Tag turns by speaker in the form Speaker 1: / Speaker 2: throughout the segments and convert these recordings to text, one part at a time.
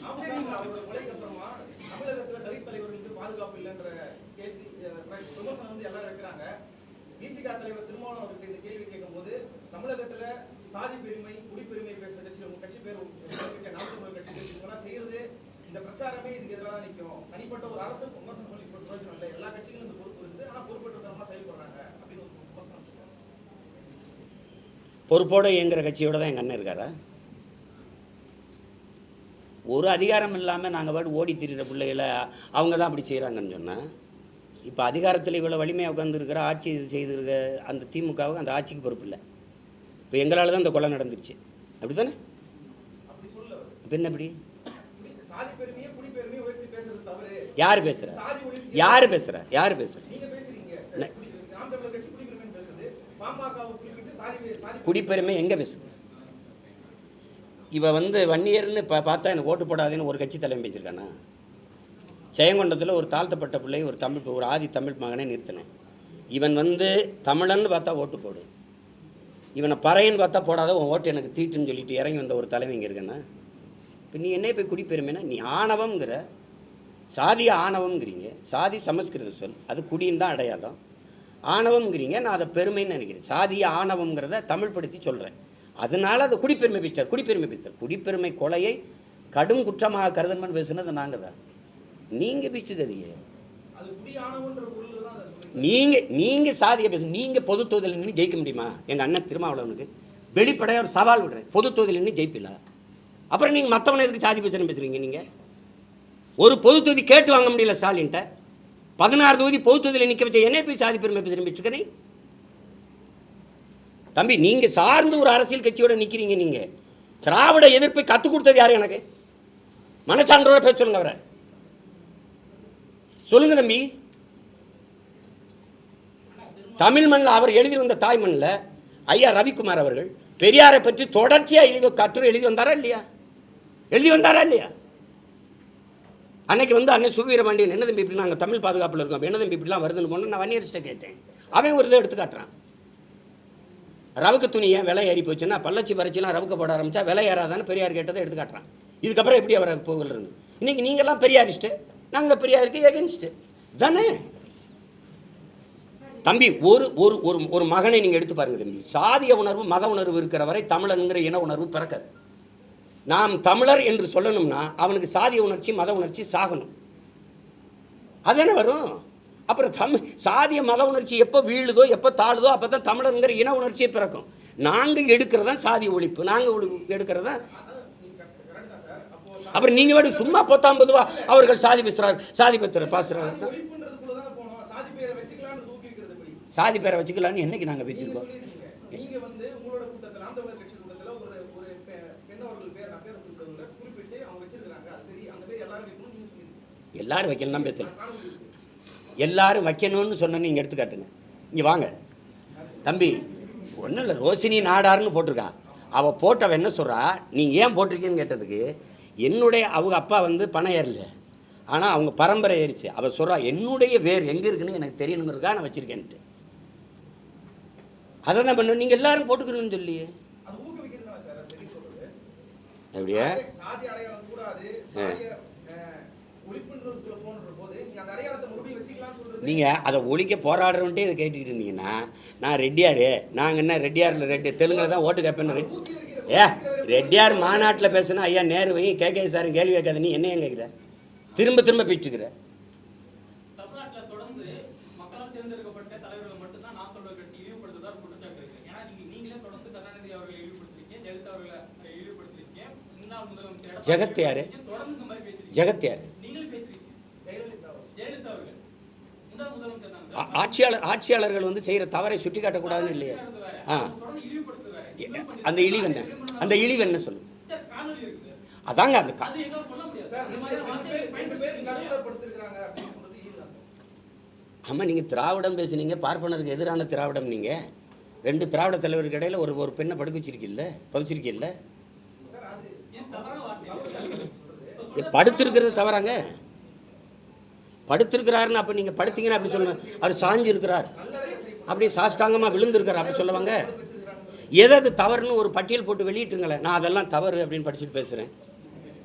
Speaker 1: Politics
Speaker 2: அவரோட கொலைக்கு அப்புறமா தமிழகத்துல தலித் தலைவர்களுக்கு பாதுகாப்பு இல்லைன்ற கேள்வி அஹ், வந்து எல்லாரும் வைக்கிறாங்க பிசிகா தலைவர் திருமாவளவன் அவருக்கு இந்த கேள்வி கேட்கும்போது தமிழகத்துல சாதி பெருமை குடிப்பெருமை பேசுற கட்சி உங்க கட்சி பேர் நாற்பது கட்சி இவங்கெல்லாம் செய்யறது இந்த பிரச்சாரமே இதுக்கு எதிராக நிற்கும் தனிப்பட்ட ஒரு அரசு விமர்சனம் சொல்லி இப்ப பிரயோஜனம் இல்லை எல்லா கட்சிகளும் இந்த பொறுப்பு இருக்குது ஆனால் பொறுப்பேற்றத்தனமா செயல்படுறாங்க அப்படின்னு ஒரு விமர்சனம்
Speaker 1: பொறுப்போடு இயங்குற கட்சியோட தான் எங்கள் அண்ணன் இருக்காரா? ஒரு அதிகாரம் இல்லாமல் நாங்கள் பாட்டு ஓடி திரிகிற பிள்ளைகளை அவங்க தான் அப்படி செய்கிறாங்கன்னு சொன்னால் இப்போ அதிகாரத்தில் இவ்வளோ வலிமையாக உட்காந்துருக்கிற ஆட்சி செய்திருக்க அந்த திமுகவுக்கு அந்த ஆட்சிக்கு பொறுப்பு இல்லை. இப்போ எங்களால் தான் இந்த கொலை நடந்துருச்சு. அப்படி தானே
Speaker 2: அப்படி?
Speaker 1: என்ன
Speaker 2: தவறு.
Speaker 1: யார் பேசுகிறா யார் பேசுகிறா யார் பேசுகிறா
Speaker 2: நீங்க பேசுறீங்க.
Speaker 1: என்ன? இவன் வந்து வன்னியர்னு இப்போ பார்த்தா எனக்கு ஓட்டு போடாதேன்னு ஒரு கட்சி தலைமை பேசியிருக்கானா? ஜெயங்கொண்டத்தில் ஒரு தாழ்த்தப்பட்ட பிள்ளை ஒரு தமிழ் ஒரு ஆதி தமிழ் மகனை நிறுத்தினேன். இவன் வந்து தமிழன்னு பார்த்தா ஓட்டு போடு. இவனை பறையன்னு பார்த்தா போடாத உன் ஓட்டு எனக்கு தீட்டுன்னு சொல்லிட்டு இறங்கி வந்த ஒரு தலைமைங்க இங்கே இருக்கேன்னா இப்போ நீ என்ன போய் குடிப்பெருமைனா நீ ஆணவம்ங்கிற சாதி ஆணவம்ங்கிறீங்க. சாதி சமஸ்கிருத சொல் அது குடின்னு தான் அடையாளம். ஆணவம்ங்கிறீங்க நான் அதை பெருமைன்னு நினைக்கிறேன். சாதிய ஆணவம்ங்கிறத தமிழ்படுத்தி சொல்கிறேன் அதனால அது குடிப்பெருமை பேசிட்டார் குடிப்பெருமை பேசிட்டார் குடிப்பெருமை கொலையை கடும் குற்றமாக கருதன்மன் பேசுனது நாங்கள் தான். நீங்கள்
Speaker 2: சொல்றீங்க.
Speaker 1: நீங்கள் நீங்கள் சாதியை பேசு நீங்கள் பொது தொகுதியில் நின்று ஜெயிக்க முடியுமா? எங்கள் அண்ணன் திருமாவளவனுக்கு வெளிப்படையாக ஒரு சவால் விடுறேன். பொது தொகுதியில் நின்று ஜெயிப்பில அப்புறம் நீங்கள் மற்றவனை எதுக்கு சாதி பேசுகிறேன் பேசுகிறீங்க நீங்கள் ஒரு பொது தொகுதி கேட்டு வாங்க முடியல ஸ்டாலின்ட்ட பதினாறு தொகுதி பொது தொகுதியில் நிற்க வச்ச என்ன போய் சாதி பெருமை பேசுகிறேன் பேசுகிறேன் தம்பி நீங்கள் சார்ந்து ஒரு அரசியல் கட்சியோட நிற்கிறீங்க நீங்கள் திராவிட எதிர்ப்பை கற்றுக் கொடுத்தது யார் எனக்கு? மனச்சான்றோட பேச சொல்லுங்க அவரை. சொல்லுங்க தம்பி. தமிழ் மண்ணில் அவர் எழுதி வந்த தாய் மண்ணில் ஐயா ரவிக்குமார் அவர்கள் பெரியாரை பற்றி தொடர்ச்சியாக எழுதி கட்டுரை எழுதி வந்தாரா இல்லையா? எழுதி வந்தாரா இல்லையா? அன்னைக்கு வந்து அண்ணன் சுவீரபாண்டியன் என்ன தம்பி இப்படி நாங்கள் தமிழ் பாதுகாப்பில் இருக்கோம் என்ன தம்பி இப்படிலாம் வருதுன்னு போனால் நான் வன்னியர்ஸ்ட்டை கேட்டேன். அவன் ஒரு இதை எடுத்து காட்டுறான். ரவுக்கு துணி ஏன் விலை ஏறி போச்சுன்னா பள்ளச்சி பறச்சிலாம் ரவுக்க போட ஆரம்பிச்சா விலை ஏறாதான்னு பெரியார் கேட்டதை எடுத்து காட்டுறான். இதுக்கப்புறம் எப்படி அவரை போகிறது இன்னைக்கு நீங்கள்லாம் பெரியாரிஸ்ட்டு நாங்கள் பெரியாருக்கு எகென்ஸ்ட்டு தானே? தம்பி ஒரு ஒரு ஒரு ஒரு மகனை நீங்கள் எடுத்து பாருங்க தம்பி. சாதிய உணர்வு மத உணர்வு இருக்கிற வரை தமிழனுங்கிற இன உணர்வு பிறக்காது. நாம் தமிழர் என்று சொல்லணும்னா அவனுக்கு சாதிய உணர்ச்சி மத உணர்ச்சி சாகணும். என்ன வரும்? அப்புறம் தமிழ் சாதிய மத உணர்ச்சி எப்போ வீழுதோ எப்போ தாழுதோ அப்போ தான் தமிழருங்கிற இன உணர்ச்சியே பிறக்கும். நாங்கள் எடுக்கிறது தான் சாதி ஒழிப்பு. நாங்கள் எடுக்கிறது தான் அப்புறம் நீங்கள் வேணும் சும்மா பத்தாம் பொதுவா அவர்கள் சாதி பேசுகிறார் சாதி பத்திர பாசுறாரு.
Speaker 2: சாதி பேரை
Speaker 1: வச்சுக்கலான்னு என்னைக்கு நாங்கள்
Speaker 2: பேர் எல்லாரும்
Speaker 1: வைக்கலாம் பேசல. எல்லாரும் வைக்கணும்னு சொன்ன நீங்கள் எடுத்துக்காட்டுங்க. இங்கே வாங்க. தம்பி ஒன்றும் இல்லை ரோஷினி நாடார்னு போட்டிருக்கா அவள் போட்டவ என்ன சொல்கிறா நீங்கள் ஏன் போட்டிருக்கீன்னு கேட்டதுக்கு என்னுடைய அவங்க அப்பா வந்து பணம் ஏறல. ஆனால் அவங்க பரம்பரை ஏறிச்சு. அவள் சொல்கிறா என்னுடைய வேர் எங்கே இருக்குன்னு எனக்கு தெரியணுங்கிறதுக்காக நான் வச்சுருக்கேன்ட்டு. அதை தான் பண்ண? நீங்கள் எல்லாரும் போட்டுக்கணும்னு
Speaker 2: சொல்றது.
Speaker 1: அப்படியே? நீங்கள் அதை ஒழிக்க போராடுறவன்ட்டே இதை கேட்டுக்கிட்டு இருந்தீங்கன்னா நான் ரெட்டியார். நாங்கள் என்ன ரெட்டியாரில் ரெட்டி தெலுங்குல தான் ஓட்டு கேட்பேன்னு ஏ ரெட்டியார் மாநாட்டில் பேசுனா ஐயா நேருவையும் கே. கே. சாரும் கேள்வி கேட்காத நீ என்ன கேட்குற? திரும்ப திரும்ப
Speaker 3: தொடர்ந்து மக்களால் தேர்ந்தெடுக்கப்பட்ட
Speaker 1: ஆட்சியாளர் ஆட்சியாளர்கள் வந்து செய்கிற தவறை சுட்டி காட்டக்கூடாதுன்னு இல்லையா. ஆ. அந்த இழிவு என்ன? அந்த இழிவு என்ன அதாங்க அந்த கா ஆமாம் நீங்கள் திராவிடம் பேசுனீங்க பார்ப்பனருக்கு எதிரான திராவிடம் நீங்கள் ரெண்டு திராவிட தலைவருக்கு இடையில் ஒரு ஒரு பெண்ணை படுக்க வச்சிருக்கீல்ல பதிச்சிருக்கீல்ல படுத்திருக்கிறது தவறாங்க. படுத்திருக்கிறாருன்னு அப்போ நீங்கள் படுத்தீங்கன்னா அப்படி சொல்லுங்க. அவர் சாஞ்சிருக்கிறார். அப்படி சாஷ்டாங்கமாக விழுந்திருக்கார் அப்படி சொல்லுவாங்க. எது அது தவறுன்னு ஒரு பட்டியல் போட்டு வெளியிட்டுருங்களேன். நான் அதெல்லாம் தவறு அப்படின்னு படிச்சுட்டு பேசுகிறேன்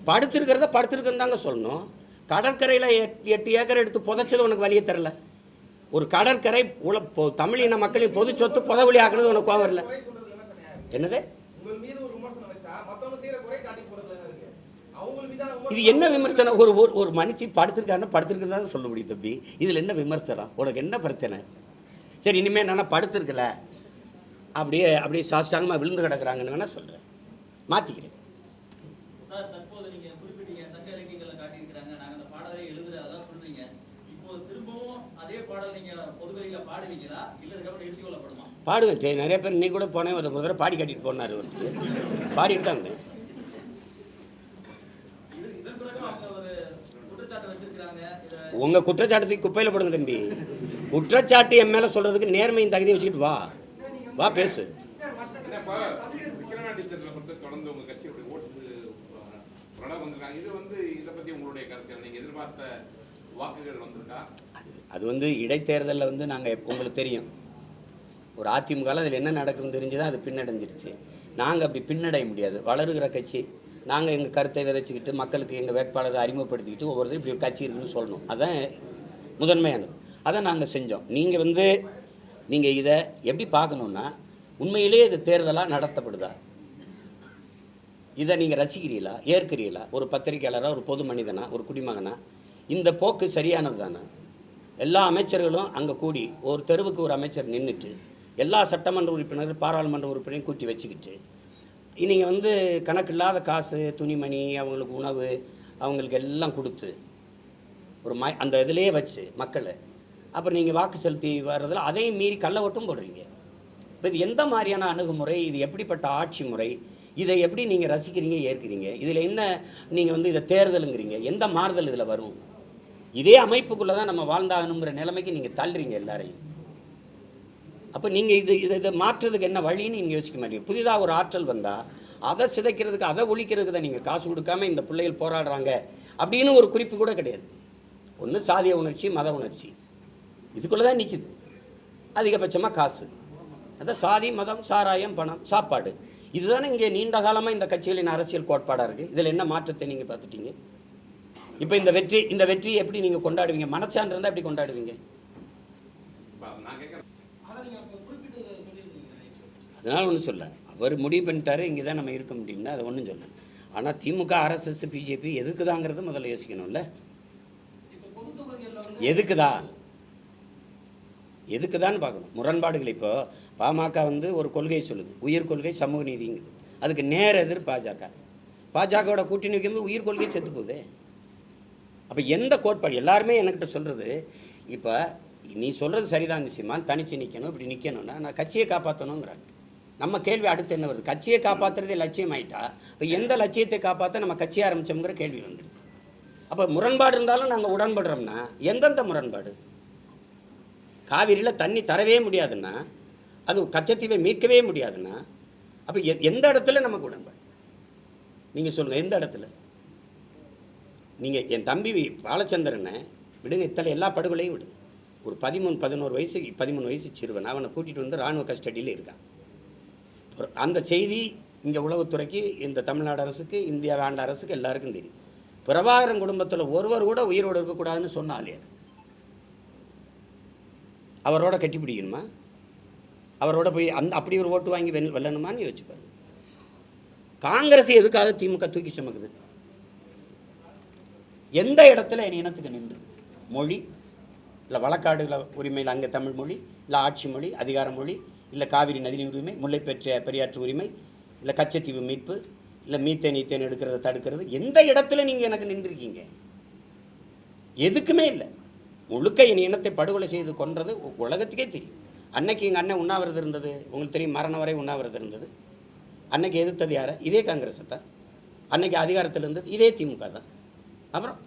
Speaker 1: படுத்திருக்கிறத படுத்திருக்குன்னு தாங்க சொல்லணும். கடற்கரையில் எட்டு எட்டு ஏக்கர் எடுத்து புதைச்சது உனக்கு வழியே தரல ஒரு கடற்கரை உல பொ- தமிழின மக்களின் பொது சொத்து புதவழி ஆக்குனது உனக்கு கோவம் வரல. என்னது
Speaker 2: உங்கள் மீது ஒரு விமர்சனம் வச்சா மத்தவங்க செய்யற குறை காட்டி போறதுல என்ன இருக்கு அவங்க மீதான
Speaker 1: இது என்ன விமர்சனம்? ஒரு ஒரு ஒரு மனுஷி படுத்திருக்காருன்னா படுத்திருக்குன்னு சொல்ல முடியும் தம்பி. இதில் என்ன விமர்சனம்? உனக்கு என்ன பிரச்சனை? சரி இனிமேல் என்னன்னா படுத்திருக்கல. அப்படியே அப்படியே சாஸ்டாங்கமாக விழுந்து கிடக்குறாங்கன்னு வேணால் சொல்கிறேன் மாற்றிக்கிறேன் பாடுவேன். நிறைய பேர் நீ கூட போனேன். ஒரு முதல்ல பாடி காட்டிட்டு போனார் ஒருத்தர். பாடிட்டு தான் இருந்தேன்
Speaker 4: இது இதன் பிறகு அவங்க ஒரு குற்றச்சாட்டு வச்சிருக்கிறாங்க இதை
Speaker 1: உங்கள் குற்றச்சாட்டு குப்பையில் போடுங்க தம்பி. குற்றச்சாட்டு என் மேலே சொல்கிறதுக்கு நேர்மையும் தகுதியும் வச்சுக்கிட்டு வா. வா பேசு.
Speaker 5: உங்க
Speaker 1: அது வந்து இடைத்தேர்தலில் வந்து நாங்கள் உங்களுக்கு தெரியும். ஒரு அதிமுகவில் அதில் என்ன நடக்குதுன்னு தெரிஞ்சு தான் அது பின்னடைஞ்சிருச்சு. நாங்கள் அப்படி பின்னடைய முடியாது. வளருகிற கட்சி நாங்கள் எங்கள் கருத்தை விதைச்சிக்கிட்டு மக்களுக்கு எங்கள் வேட்பாளரை அறிமுகப்படுத்திக்கிட்டு ஒவ்வொருத்தரும் இப்படி ஒரு கட்சி இருக்குன்னு சொல்லணும். அதான் முதன்மையானது. அதை நாங்கள் செஞ்சோம். நீங்கள் வந்து நீங்கள் இதை எப்படி பார்க்கணுன்னா உண்மையிலே இது தேர்தலாக நடத்தப்படுதா? இதை நீங்கள் ரசிக்கிறீங்களா ஏற்கிறீங்களா ஒரு பத்திரிக்கையாளராக ஒரு பொது மனிதனா ஒரு குடிமகனா? இந்த போக்கு சரியானது தானே? எல்லா அமைச்சர்களும் அங்கே கூடி ஒரு தெருவுக்கு ஒரு அமைச்சர் நின்றுட்டு எல்லா சட்டமன்ற உறுப்பினரும் பாராளுமன்ற உறுப்பினரையும் கூட்டி வச்சுக்கிட்டு நீங்கள் வந்து கணக்கு இல்லாத காசு துணிமணி அவங்களுக்கு உணவு அவங்களுக்கு எல்லாம் கொடுத்து ஒரு ம அந்த இதிலேயே வச்சு மக்களை அப்புறம் நீங்கள் வாக்கு செலுத்தி வர்றதில் அதையும் மீறி கள்ள ஓட்டும் போடுறீங்க. இப்போ இது எந்த மாதிரியான அணுகுமுறை இது எப்படிப்பட்ட ஆட்சி முறை இதை எப்படி நீங்கள் ரசிக்கிறீங்க ஏற்கிறீங்க இதில் என்ன நீங்கள் வந்து இதை தேர்தலுங்கிறீங்க எந்த மாறுதல் இதில் வரும்? இதே அமைப்புக்குள்ளே தான் நம்ம வாழ்ந்தாகணுங்கிற நிலைமைக்கு நீங்கள் தள்ளுறீங்க எல்லாரையும். அப்போ நீங்கள் இது இதை இதை மாற்றுறதுக்கு என்ன வழின்னு நீங்கள் யோசிக்க மாட்டீங்க. புதிதாக ஒரு ஆற்றல் வந்தால் அதை சிதைக்கிறதுக்கு அதை ஒழிக்கிறதுக்கு தான் நீங்கள் காசு கொடுக்காம இந்த பிள்ளைகள் போராடுறாங்க அப்படின்னு ஒரு குறிப்பு கூட கிடையாது. ஒன்று சாதிய உணர்ச்சி மத உணர்ச்சி. இதுக்குள்ளே தான் நிற்கிது அதிகபட்சமாக காசு. அதான் சாதி மதம் சாராயம் பணம் சாப்பாடு. இதுதானே இங்கே நீண்ட காலமாக இந்த கட்சிகளின் அரசியல் கோட்பாடாக இருக்குது இதில் என்ன மாற்றத்தை நீங்கள் பார்த்துட்டீங்க? இப்போ இந்த வெற்றி இந்த வெற்றியை எப்படி நீங்கள் கொண்டாடுவீங்க? மனச்சான்று இருந்தால் எப்படி கொண்டாடுவீங்க? அதனால் ஒன்றும் சொல்ல. அவர் முடிவு பண்ணிட்டாரு இங்கே தான் நம்ம இருக்க முடியும்னா அதை ஒன்றும் சொல்லல ஆனால் திமுக ஆர்எஸ்எஸ் பிஜேபி எதுக்குதாங்கிறது முதல்ல யோசிக்கணும்ல. எதுக்குதா? எதுக்குதான்னு பார்க்கணும். முரண்பாடுகள் இப்போ பாமக வந்து ஒரு கொள்கையை சொல்லுது உயிர் கொள்கை சமூக நீதிங்குது. அதுக்கு நேர் எதிர் பாஜக. பாஜகவோட கூட்டணி வைக்கும்போது உயிர் கொள்கை செத்து போகுதே. அப்போ எந்த கோட்பாடு? எல்லாருமே என்கிட்ட சொல்கிறது இப்போ நீ சொல்கிறது சரிதான் சீமான் தனிச்சு நிற்கணும் இப்படி நிற்கணும்னா நான் கட்சியை காப்பாற்றணுங்கிறாங்க நம்ம கேள்வி அடுத்து என்ன வருது? கட்சியை காப்பாற்றுறதே லட்சியம் ஆயிட்டா? இப்போ எந்த லட்சியத்தை காப்பாற்ற நம்ம கட்சி ஆரம்பித்தோங்கிற கேள்வி வந்துடுது அப்போ முரண்பாடு இருந்தாலும் நாங்கள் உடன்படுறோம்னா எந்தெந்த முரண்பாடு? காவிரியில் தண்ணி தரவே முடியாதுன்னா அது கச்சத்தீவை மீட்கவே முடியாதுன்னா அப்போ எ எந்த இடத்துல நமக்கு உடன்பாடு? நீங்கள் சொல்லுங்கள் எந்த இடத்துல? நீங்கள் என் தம்பி பாலச்சந்திரனை விடுங்க இத்தனை எல்லா படுகொலையும் விடுங்க. ஒரு பதிமூணு பதினோரு வயசு பதிமூணு வயசு சிறுவன். அவனை கூட்டிகிட்டு வந்து இராணுவ கஸ்டடியில் இருக்கான். அந்த செய்தி இங்கே உளவுத்துறைக்கு இந்த தமிழ்நாடு அரசுக்கு இந்தியா ஆண்ட அரசுக்கு எல்லாருக்கும் தெரியும். பிரபாகரன் குடும்பத்தில் ஒருவர் கூட உயிரோடு இருக்கக்கூடாதுன்னு சொன்னாலே அவரோட கட்டி பிடிக்கணுமா அவரோட போய் அந்த அப்படி ஒரு ஓட்டு வாங்கி வெல் வெல்லணுமான்னு யோசிச்சு பாருங்க. காங்கிரஸ் எதுக்காக திமுக தூக்கி சுமக்குது? எந்த இடத்துல என் இனத்துக்கு நின்று மொழி இல்லை வழக்காடுகள உரிமையில் அங்கே தமிழ் மொழி இல்லை ஆட்சி மொழி அதிகார மொழி இல்லை காவிரி நதிநீர் உரிமை முல்லை பெற்ற பெரியாற்று உரிமை இல்லை கச்சத்தீவு மீட்பு இல்லை மீத்தேன் ஈத்தேன் எடுக்கிறத தடுக்கிறது. எந்த இடத்துல நீங்கள் எனக்கு நின்றுருக்கீங்க? எதுக்குமே இல்லை. முழுக்க என் இனத்தை படுகொலை செய்து கொன்றது உலகத்துக்கே தெரியும். அன்னைக்கு எங்கள் அண்ணன் உண்ணாவிரதம் இருந்தது. உங்களுக்கு தெரியும் மரணம் வரை உண்ணாவிரதம் இருந்தது. அன்னைக்கு எதிர்த்தது யாரை? இதே காங்கிரஸை தான் அன்னைக்கு அதிகாரத்தில் இருந்தது இதே திமுக தான். அப்புறம்?